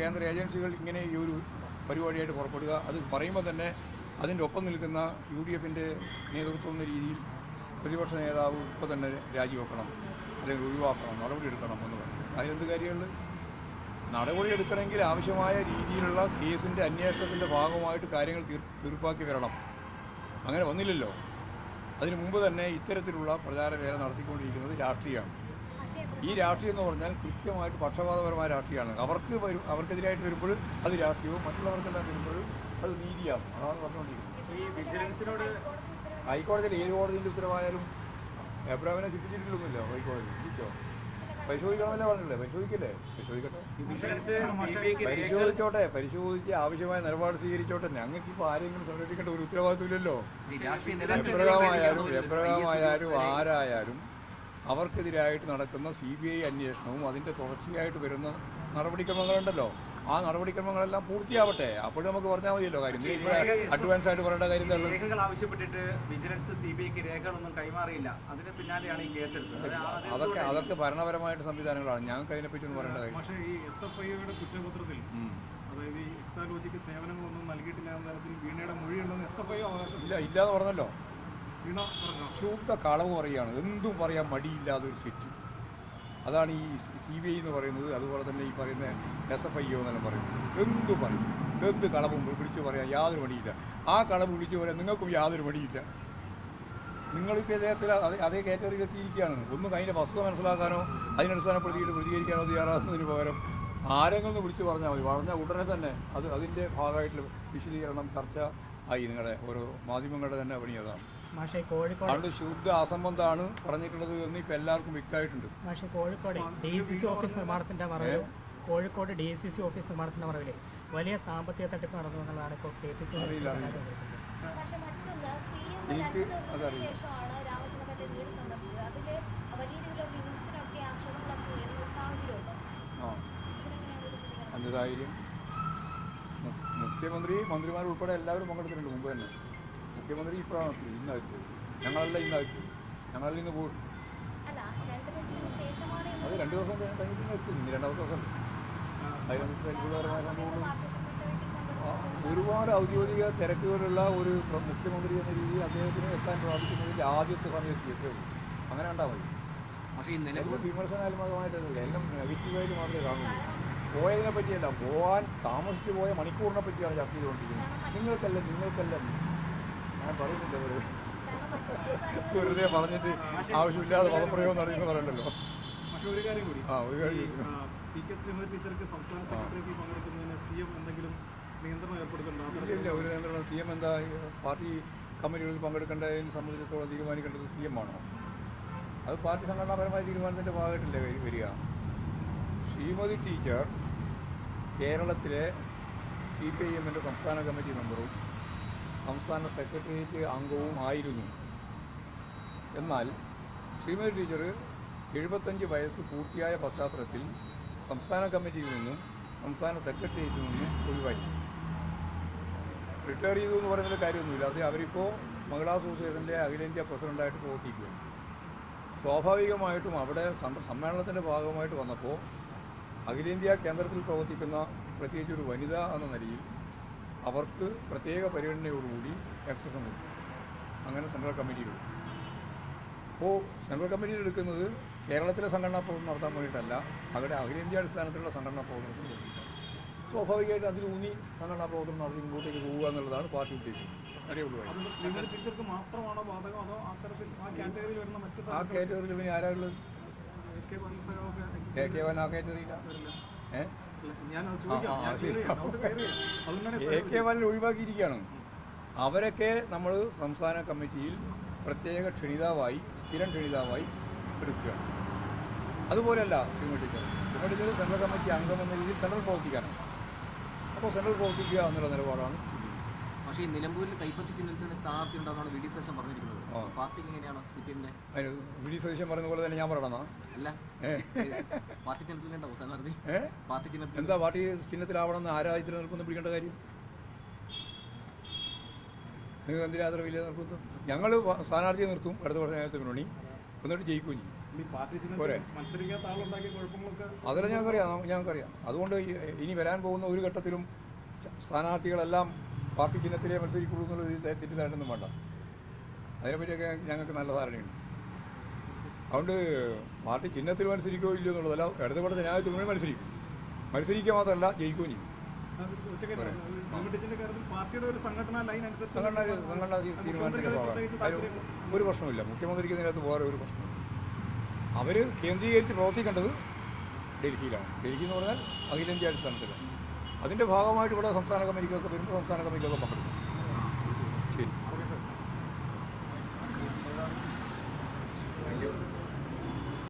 കേന്ദ്ര ഏജൻസികൾ ഇങ്ങനെ ഈ ഒരു പരിപാടിയായിട്ട് പുറപ്പെടുക. അത് പറയുമ്പോൾ തന്നെ അതിന്റെ ഒപ്പം നിൽക്കുന്ന യു ഡി എഫിന്റെ നേതൃത്വം എന്ന രീതിയിൽ പ്രതിപക്ഷ നേതാവ് ഇപ്പോൾ തന്നെ രാജിവെക്കണം അല്ലെങ്കിൽ ഒഴിവാക്കണം നടപടിയെടുക്കണം എന്ന് പറഞ്ഞു. കാര്യങ്ങൾ നടപടി നടപടിയെടുക്കണമെങ്കിൽ ആവശ്യമായ രീതിയിലുള്ള കേസിന്റെ അന്വേഷണത്തിന്റെ ഭാഗമായിട്ട് കാര്യങ്ങൾ തീർ തീർപ്പാക്കി വരണം. അങ്ങനെ വന്നില്ലല്ലോ. അതിനു മുമ്പ് തന്നെ ഇത്തരത്തിലുള്ള പ്രചാര വേല നടത്തിക്കൊണ്ടിരിക്കുന്നത് രാഷ്ട്രീയമാണ്. ഈ രാഷ്ട്രീയം എന്ന് പറഞ്ഞാൽ കൃത്യമായിട്ട് പക്ഷപാതപരമായ രാഷ്ട്രീയമാണ്. അവർക്ക് വരും അവർക്കെതിരായിട്ട് വരുമ്പോൾ അത് രാഷ്ട്രീയവും മറ്റുള്ളവർക്കെല്ലാം വരുമ്പോൾ അത് നീതിയാണ് അതാണ് പറഞ്ഞുകൊണ്ടിരിക്കുന്നത്. ഈ വിജിലൻസിനോട് ഹൈക്കോടതിയിൽ ഏത് കോടതിന്റെ ഉത്തരവായാലും എബ്രാഹിമിനെ ശിക്ഷിച്ചിട്ടില്ലൊന്നുമില്ല ഹൈക്കോടതി. ശിക്ഷിച്ചോ പരിശോധിക്കണമല്ലേ പറഞ്ഞില്ലേ? പരിശോധിക്കല്ലേ? പരിശോധിക്കട്ടെ. പരിശോധിച്ചോട്ടെ. പരിശോധിച്ച് ആവശ്യമായ നിലപാട് സ്വീകരിച്ചോട്ടെ. ഞങ്ങൾക്ക് ഇപ്പോൾ ആരെങ്കിലും സംരക്ഷിക്കേണ്ട ഒരു ഉത്തരവാദിത്വമില്ലല്ലോ. എബ്രഹാമായാലും എബ്രഹാമായാലും ആരായാലും അവർക്കെതിരായിട്ട് നടക്കുന്ന സി ബി ഐ അന്വേഷണവും അതിന്റെ തുടർച്ചയായിട്ട് വരുന്ന നടപടിക്രമങ്ങളുണ്ടല്ലോ. ആ നടപടിക്രമങ്ങളെല്ലാം പൂർത്തിയാവട്ടെ. അപ്പോൾ നമുക്ക് പറഞ്ഞാൽ മതിയല്ലോ കാര്യം. അഡ്വാൻസ് ആയിട്ട് പറയേണ്ട കാര്യം രേഖകൾ ആവശ്യപ്പെട്ടിട്ട് വിജിലൻസ് സിബിഐക്ക് രേഖകളൊന്നും കൈമാറിയില്ല. അതിന് പിന്നാലെയാണ് ഈ കേസ് അത് അതൊക്കെ അതൊക്കെ ഭരണപരമായിട്ട് സംവിധാനങ്ങളാണ്. ഞങ്ങൾക്ക് അതിനെപ്പറ്റി ഒന്നും പറയേണ്ട കാര്യം പക്ഷേ ഈ എസ് എഫ് ഐയുടെ കുറ്റപത്രത്തിൽ അതായത് ഈ എക്സാലോജിക്ക് സേവനങ്ങളൊന്നും നൽകിയിട്ടില്ല എന്ന തരത്തിൽ വീണയുടെ മൊഴിയുണ്ടെന്ന് എസ് എഫ് ഐ അവകാശം ഇല്ല ഇല്ലാന്ന് പറഞ്ഞല്ലോ. ശുദ്ധ കളവ് പറയുകയാണ്. എന്തും പറയാൻ മടിയില്ലാതെ ഒരു സെറ്റ് അതാണ് ഈ സി ബി ഐ എന്ന് പറയുന്നത്. അതുപോലെ തന്നെ ഈ പറയുന്ന എസ് എഫ് ഐ ഒ എന്നെല്ലാം പറയുന്നത്. എന്തു പറയും? എന്ത് കളവും വിളിച്ചു പറയാൻ യാതൊരു മടിയില്ല. ആ കളവ് വിളിച്ചു പറയാൻ നിങ്ങൾക്കും യാതൊരു മടിയില്ല. നിങ്ങൾക്ക് ഇദ്ദേഹത്തിൽ അതേ അതേ കാറ്റഗറിയിൽ എത്തിയിരിക്കുകയാണ്. ഒന്നും അതിന്റെ വസ്തുത മനസ്സിലാക്കാനോ അതിനടിസ്ഥാനപ്പെടുത്തിയിട്ട് പ്രതികരിക്കാനോ തയ്യാറാകുന്നതിന് പകരം ആരെങ്കിലും വിളിച്ച് പറഞ്ഞാൽ മതി. പറഞ്ഞാൽ ഉടനെ തന്നെ അത് അതിന്റെ ഭാഗമായിട്ടുള്ള വിശദീകരണം ചർച്ച ആയി. നിങ്ങളുടെ ഓരോ മാധ്യമങ്ങളുടെ തന്നെ പണി അതാണ് മാഷെ കോഴിക്കോട് അതുകൊണ്ട് ശുദ്ധ അസംബന്ധമാണ് പറഞ്ഞിട്ടുള്ളത് എന്ന് ഇപ്പം എല്ലാവർക്കും വ്യക്തമായിട്ടുണ്ട് മാഷെ Kozhikode D C C office നിർമ്മാണത്തിന്റെ മറവിൽ Kozhikode D C C office നിർമ്മാണത്തിന്റെ മറവിൽ വലിയ സാമ്പത്തിക തട്ടിപ്പ് നടന്നു എന്നുള്ളതാണ് ഇപ്പോൾ കെ പി സി അറിയില്ല, അറിയില്ല. എനിക്ക് അതറിയില്ല. ആ? എന്ത് കാര്യം മു- മുഖ്യമന്ത്രി മന്ത്രിമാർ ഉൾപ്പെടെ എല്ലാവരും പങ്കെടുത്തിട്ടുണ്ട് മുമ്പ് തന്നെ മുഖ്യമന്ത്രി ഇപ്പോഴാണ് എത്തിയത് ഇന്നാഴ്ച ഞങ്ങളല്ല ഇന്നാഴ്ച ഞങ്ങളിൽ നിന്ന് പോകും അല്ല രണ്ട് ദിവസത്തിന് ശേഷമാണ് അത് രണ്ട് ദിവസം കഴിഞ്ഞിട്ട് എത്തി ഇന്ന് രണ്ടാമത്തെ ദിവസം അത്ഭുതകരമായ സംഭവങ്ങളും ഒരുപാട് ഔദ്യോഗിക തിരക്കുകളുള്ള ഒരു മുഖ്യമന്ത്രി എന്ന രീതിയിൽ അദ്ദേഹത്തിന് എത്താൻ സാധിക്കുന്നതിന്റെ ആദ്യത്തെ സമയത്ത് എത്തേ ഉള്ളൂ. അങ്ങനെ ഉണ്ടാ മതി. പക്ഷേ ഈ എല്ലാം വിമർശനാത്മകമായിട്ടല്ല എല്ലാം നെഗറ്റീവായിട്ട് മാത്രമേ കാണുള്ളൂ പോയതിനെ പറ്റിയല്ല പോകാൻ താമസിച്ചു പോയ മണിക്കൂറിനെ പറ്റിയാണ് ചർച്ച ചെയ്തുകൊണ്ടിരിക്കുന്നത്. നിങ്ങൾക്കല്ല നിങ്ങൾക്കല്ല. ഞാൻ പറയുന്നില്ല വെറുതെ പറഞ്ഞിട്ട് ആവശ്യമില്ലാതെ പദപ്രയോഗം നടത്തി പറയണ്ടല്ലോ. പക്ഷേ ഒരു കാര്യം കൂടി. ആ ഒരു കാര്യം ആ, പി കെ ശ്രീമതി ടീച്ചർക്ക് സംസ്ഥാന സെക്രട്ടേറിയറ്റിൽ പങ്കെടുക്കുന്നതിന് സി എം എന്തെങ്കിലും നിയന്ത്രണം ഏർപ്പെടുത്തുന്നുണ്ടോ? ഇല്ല ഒരു നിയന്ത്രണം. സി എം എന്താ പാർട്ടി കമ്മിറ്റികളിൽ പങ്കെടുക്കേണ്ടതിനെ സംബന്ധിച്ചിടത്തോളം തീരുമാനിക്കേണ്ടത് സി എം ആണോ? അത് പാർട്ടി സംഘടനാപരമായ തീരുമാനത്തിന്റെ ഭാഗമായിട്ടല്ലേ വരി- വരിക. ശ്രീമതി ടീച്ചർ കേരളത്തിലെ സി പി ഐ എമ്മിന്റെ സംസ്ഥാന കമ്മിറ്റി മെമ്പറും സംസ്ഥാന സെക്രട്ടേറിയറ്റ് അംഗവും ആയിരുന്നു. എന്നാൽ ശ്രീമതി ടീച്ചർ എഴുപത്തഞ്ച് വയസ്സ് പൂർത്തിയായ പശ്ചാത്തലത്തിൽ സംസ്ഥാന കമ്മിറ്റിയിൽ നിന്നും സംസ്ഥാന സെക്രട്ടേറിയറ്റിൽ നിന്നും ഒഴിവായി. റിട്ടയർ ചെയ്തു എന്ന് പറയുന്ന കാര്യമൊന്നുമില്ല. അത് അവരിപ്പോൾ മഹിളാ അസോസിയേഷന്റെ അഖിലേന്ത്യാ പ്രസിഡന്റായിട്ട് പ്രവർത്തിക്കുകയാണ്. സ്വാഭാവികമായിട്ടും അവിടെ സമ്മേളനത്തിന്റെ ഭാഗമായിട്ട് വന്നപ്പോൾ അഖിലേന്ത്യാ കേന്ദ്രത്തിൽ പ്രവർത്തിക്കുന്ന പ്രത്യേകിച്ച് ഒരു വനിത എന്ന നിലയിൽ അവർക്ക് പ്രത്യേക പരിഗണനയോടുകൂടി എക്സസം കൊടുക്കും അങ്ങനെ സെൻട്രൽ കമ്മിറ്റി എടുക്കും അപ്പോൾ സെൻട്രൽ കമ്മിറ്റി എടുക്കുന്നത് കേരളത്തിലെ സംഘടനാ പ്രവർത്തനം നടത്താൻ വേണ്ടിയിട്ടല്ല അവരുടെ അഖിലേന്ത്യാ അടിസ്ഥാനത്തിലുള്ള സംഘടനാ പ്രവർത്തനത്തിന് വേണ്ടിയിട്ടാണ്. സ്വാഭാവികമായിട്ട് അതിലൂന്നി സംഘടനാ പ്രവർത്തനം നടത്തി മുമ്പോട്ടേക്ക് പോവുക എന്നുള്ളതാണ് പാർട്ടി ഉദ്ദേശം. ടീച്ചർക്ക് മാത്രമാണോ ബാധകം അതോ ആ കാറ്റഗറിയിൽ വരുന്ന മറ്റ് ആ കാറ്റഗറിയിൽ പിന്നെ ആരാളുള്ളത് കെ കെ വൻ ആ കാറ്റഗറിയില്ല ഏ? അതുകൊണ്ടാണ് കെ ബാലൻ ഒഴിവാക്കിയിരിക്കുകയാണ്. അവരൊക്കെ നമ്മൾ സംസ്ഥാന കമ്മിറ്റിയിൽ പ്രത്യേക ക്ഷണിതാവായി സ്ഥിരം ക്ഷണിതാവായി എടുക്കുക അതുപോലെയല്ല ശ്രീമതി ടീച്ചർ. സെൻട്രൽ കമ്മിറ്റി അംഗം എന്ന രീതിയിൽ സെൻട്രൽ പ്രവർത്തിക്കാനാണ് അപ്പോൾ സെൻട്രൽ പ്രവർത്തിക്കുക എന്നുള്ള നിലപാടാണ് പക്ഷേ ഈ നിലമ്പൂരിൽ കൈപ്പറ്റി ചിഹ്നത്തിന് സ്ഥാനാർത്ഥി ഉണ്ടാകുന്നതാണ് വി ഡി സേഷൻ പറഞ്ഞിരിക്കുന്നത്. പാർട്ടിക്ക് എങ്ങനെയാണ് സി പി എമ്മിന്റെ വി ഡി സതീശൻ പറയുന്ന പോലെ തന്നെ ഞാൻ പറയണമെന്നാ അല്ല പാർട്ടി ചിഹ്നത്തിലുണ്ടാവും സ്ഥാനാർത്ഥി പാർട്ടി? ചിഹ്നത്തിൽ എന്താ പാർട്ടി ചിഹ്നത്തിലാവണമെന്ന് ആരാധ്യത്തിൽ നിൽക്കുന്ന പിടിക്കേണ്ട കാര്യം? നിങ്ങൾ എന്തിനാ അത്ര വലിയ നിർബന്ധം? ഞങ്ങൾ സ്ഥാനാർത്ഥിയെ നിർത്തും അടുത്ത വർഷം നേരത്തെ മുന്നണി. എന്നിട്ട് ജയിക്കുകയും ചെയ്യും. ഈ പാർട്ടി പോരെ. അതെല്ലാം ഞങ്ങൾക്കറിയാം ഞങ്ങൾക്കറിയാം. അതുകൊണ്ട് ഇനി വരാൻ പോകുന്ന ഒരു ഘട്ടത്തിലും സ്ഥാനാർത്ഥികളെല്ലാം പാർട്ടി ചിഹ്നത്തിലേ മത്സരിക്കുള്ളൂ എന്നുള്ള ഇത് തെറ്റിദ്ധാരണയൊന്നും വേണ്ട. അതിനെപ്പറ്റിയൊക്കെ ഞങ്ങൾക്ക് നല്ല ധാരണയുണ്ട്. അതുകൊണ്ട് പാർട്ടി ചിഹ്നത്തിൽ മത്സരിക്കുകയോ ഇല്ലയോ എന്നുള്ളതല്ല ഇടതുപക്ഷ ജനാധിപത്യം മുഴുവൻ മത്സരിക്കും. മത്സരിക്കുക മാത്രമല്ല ജയിക്കുകയും ചെയ്യും. ഒരു പ്രശ്നമില്ല മുഖ്യമന്ത്രിക്ക് ഇതിനകത്ത് വേറെ ഒരു പ്രശ്നമില്ല അവർ കേന്ദ്രീകരിച്ച് പ്രവർത്തിക്കേണ്ടത് ഡൽഹിയിലാണ്. ഡൽഹി എന്ന് പറഞ്ഞാൽ അഖിലേന്ത്യാ അടിസ്ഥാനത്തിലാണ്. അതിന്റെ ഭാഗമായിട്ട് ഇവിടെ സംസ്ഥാന കമ്മിറ്റിക്കൊക്കെ വരുമ്പോൾ സംസ്ഥാന കമ്മിറ്റിക്കൊക്കെ പങ്കെടുക്കും.